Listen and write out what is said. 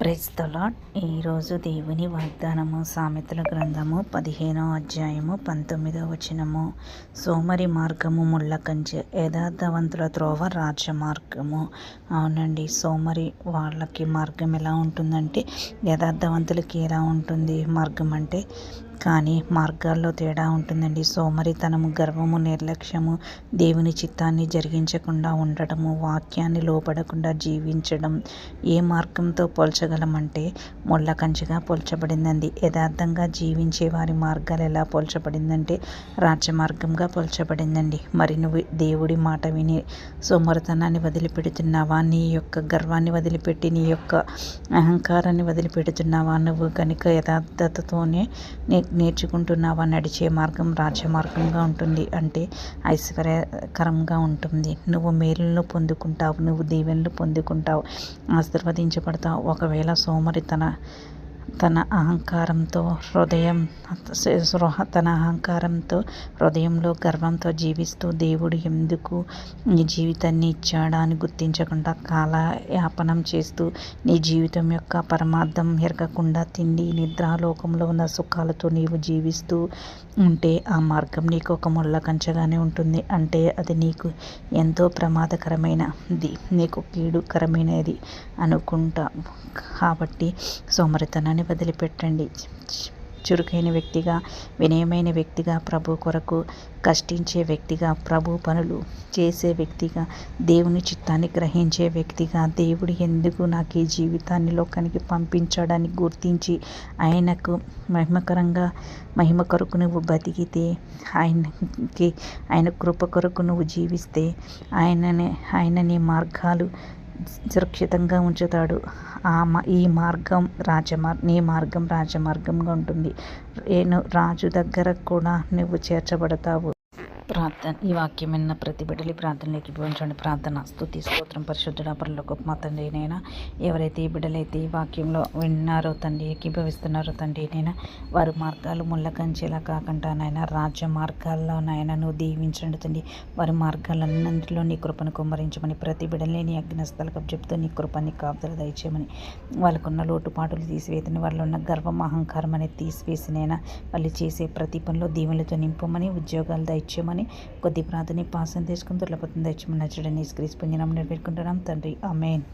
Praise ఈరోజు దేవుని వాగ్దానము సామెతల గ్రంథము పదిహేనో అధ్యాయము పంతొమ్మిదో వచనము. సోమరి మార్గము ముళ్ళ కంచె యథార్థవంతుల త్రోవ రాజమార్గము అవునండి సోమరి వాళ్ళకి మార్గం ఎలా ఉంటుందంటే యథార్థవంతులకి ఎలా ఉంటుంది? మార్గం అంటే కానీ మార్గాల్లో తేడా ఉంటుందండి. సోమరితనము గర్వము నిర్లక్ష్యము దేవుని చిత్తాన్ని జరిగించకుండా ఉండటము వాక్యాన్ని లోపడకుండా జీవించడం ఏ మార్గంతో పోల్చగలమంటే ముళ్ళ కంచిగా పోల్చబడిందండి. యథార్థంగా జీవించే వారి మార్గాలు ఎలా పోల్చబడిందంటే రాజమార్గంగా పోల్చబడిందండి. మరి నువ్వు దేవుడి మాట విని సోమరితనాన్ని వదిలిపెడుతున్నావా? నీ యొక్క గర్వాన్ని వదిలిపెట్టి నీ యొక్క అహంకారాన్ని వదిలిపెడుతున్నావా? నువ్వు కనుక యథార్థతతోనే నీ నేర్చుకుంటున్నావా? నడిచే మార్గం రాజమార్గంగా ఉంటుంది. అంటే ఐశ్వర్యకరంగా ఉంటుంది. నువ్వు మేలులను పొందుకుంటావు. నువ్వు దీవెనలు పొందుకుంటావు. ఆశీర్వదించబడతావు. ఒకవేళ సోమరి తన అహంకారంతో హృదయం తన అహంకారంతో హృదయంలో గర్వంతో జీవిస్తూ దేవుడు ఎందుకు నీ జీవితాన్ని ఇచ్చాడా అని గుర్తించకుండా కాలయాపనం చేస్తూ నీ జీవితం యొక్క పరమార్థం ఎరగకుండా తిండి నిద్రాలోకంలో ఉన్న సుఖాలతో నీవు జీవిస్తూ ఉంటే ఆ మార్గం నీకు ఒక ముళ్ళ కంచగానే ఉంటుంది. అంటే అది నీకు ఎంతో ప్రమాదకరమైనది నీకు కీడుకరమైనది అనుకుంటా. కాబట్టి సోమరితనాన్ని వదిలిపెట్టండి. చురుకైన వ్యక్తిగా వినయమైన వ్యక్తిగా ప్రభు కొరకు కష్టించే వ్యక్తిగా ప్రభు పనులు చేసే వ్యక్తిగా దేవుని చిత్తాన్ని గ్రహించే వ్యక్తిగా దేవుడు ఎందుకు నాకు ఈ జీవితాన్ని లోకానికి పంపించడానికి గుర్తించి ఆయనకు మహిమకరంగా మహిమ కొరకు నువ్వు బతికితే ఆయనకి ఆయన కృప కొరకు నువ్వు జీవిస్తే ఆయననే ఆయన నీ మార్గాలు సురక్షితంగా ఉంచుతాడు. ఆ ఈ మార్గం రాజమార్ నీ మార్గం రాజమార్గంగా ఉంటుంది. నేను రాజు దగ్గర కూడా నువ్వు చేర్చబడతావు. ప్రార్థన. ఈ వాక్యం విన్న ప్రతి బిడ్డలి ప్రార్థనలోకి ఇవ్వండి ప్రార్థన స్థుతి స్తోత్రం పరిశుద్ధుడ గొప్ప మా తండ్రి నైనా ఎవరైతే ఈ బిడ్డలైతే ఈ వాక్యంలో విన్నారో తండ్రి ఏకీభవిస్తున్నారో తండ్రి నైనా వారి మార్గాలు ముళ్ళ కంచేలా కాకుండా నాయన రాజ్య మార్గాల్లో నాయన నువ్వు దీవించండి తండ్రి. వారి మార్గాలన్నింటిలో నీ కృపను కుమ్మరించమని ప్రతి బిడ్డలే నీ అగ్నస్థలకు చెప్తూ నీ కృపని కాపుదలు దయచేయమని వాళ్ళకున్న లోటుపాటులు తీసివేతని వాళ్ళు ఉన్న గర్వం అహంకారం అనేది తీసివేసినైనా వాళ్ళు చేసే ప్రతి పనిలో దీవులతో నింపమని ఉద్యోగాలు దయచేయమని కొద్ది ప్రార్థన పాసం తీసుకుని త్వరపడుతుంది దయచేమని నచ్చడని స్క్రీస్ పొందినాం నెరవేర్కుంటున్నాం తండ్రి ఆమెన్.